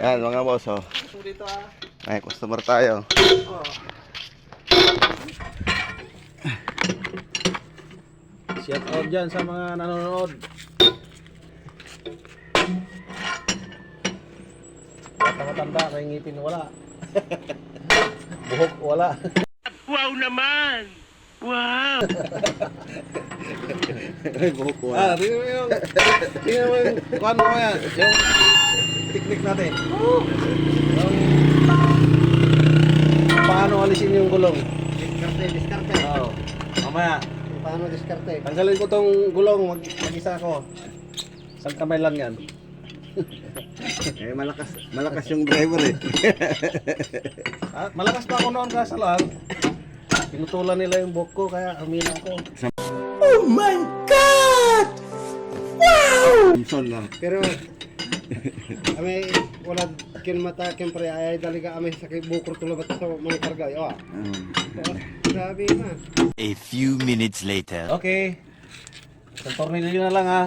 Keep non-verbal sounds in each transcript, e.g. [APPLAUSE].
Yan mga boss oh. Ito dito ah. May customer tayo. Oh. Shout out dyan sa mga nanonood. Bata matanda, may ngipin wala. [LAUGHS] Buhok wala. Wow naman! Wow! Ay, buhok ko. ah, tingnan mo yung, tingnan mo yung, kuhan mo yan, yung technique natin. Yung, paano alisin yung gulong. Diskarte, diskarte. Oo. Mamaya, Paano diskarte? tanggalin ko tong gulong, mag, mag-isa ko. Isang kamay lang yan. [LAUGHS] Eh, malakas, malakas yung driver eh. [LAUGHS] Ah, malakas pa ako noon kasalan. Pinutulan nila yung buhok ko, kaya humina ako. Samson lang. Pero [LAUGHS] kami wala kin mata kin pre ay daliga kami sa bukor tulabat sa mga karga. Oh. Grabe na. A few minutes later. Okay. Isang tornilyo na lang ha.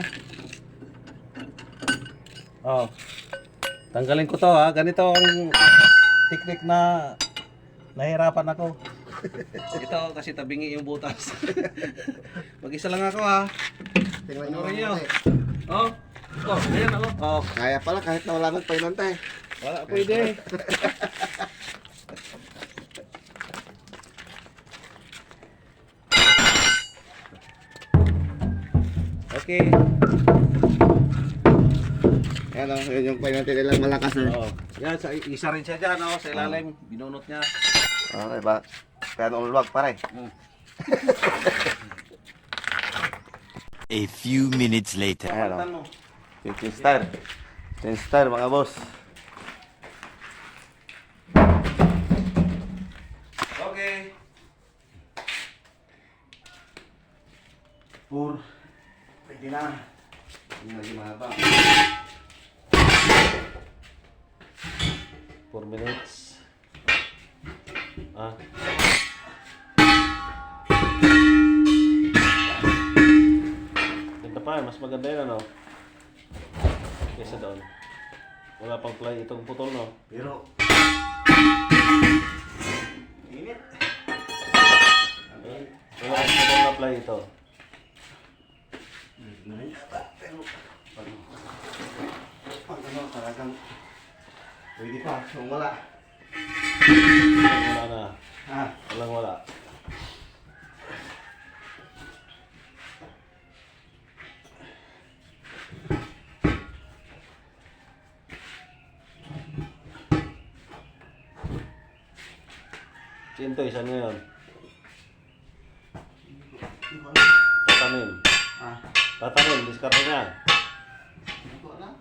Oh. Tanggalin ko to ha. Ganito ang technique na nahirapan ako. [LAUGHS] Ito kasi tabingi yung butas. [LAUGHS] Mag-isa lang ako ha. Tingnan niyo. Oh. Oh, ayan ako. Oh. Kaya pala kahit na wala nang painante. Wala pwede. [LAUGHS] Okay. Yan oh, yun yung painante nilang malakas eh. Oh. Yan, sa, isa rin siya dyan, oh, sa ilalim. Binunot niya. Okay ba? Kaya nung ulwag pare. [LAUGHS] A few minutes later. Ayan Palitan Twin Star. Twin Star mga boss. Okay. Pur. Pwede na. Hindi na gumaba. 4 minutes. Ah. Ganda pa, mas maganda yun ano? Kesa doon. Wala pang play itong putol no? Pero. Init. Wala pang putol na play ito. Pero. Pag, ano talagang. Pwede pa. Kung wala. Wala na. Ah. Walang wala. Sinto, isa ngayon. Tatanim. Ah. Tatanim, diskarte niya. Wala.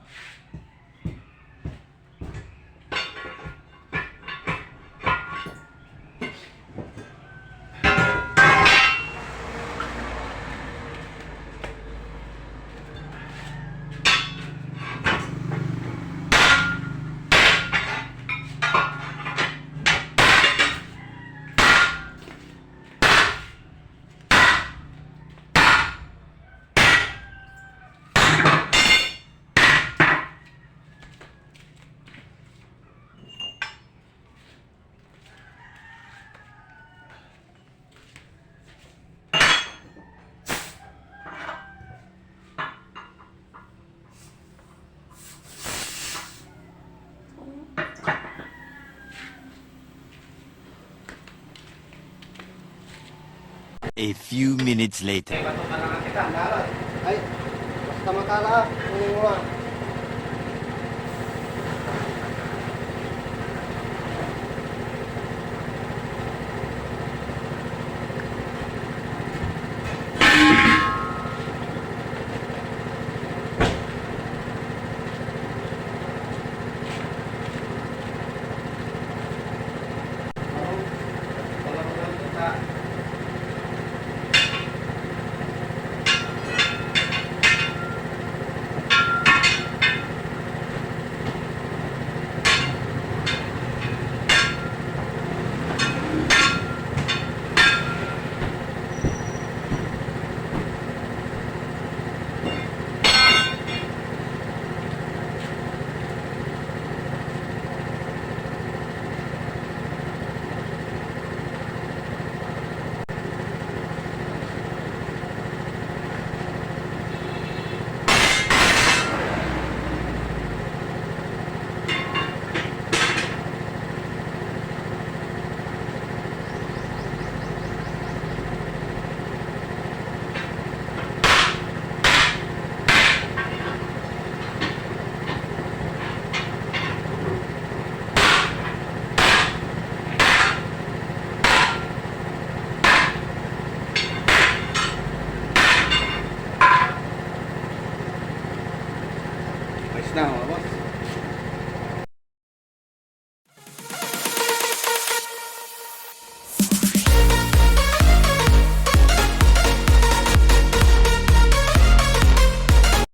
A few minutes later. Ay, basta makala. Kung wala.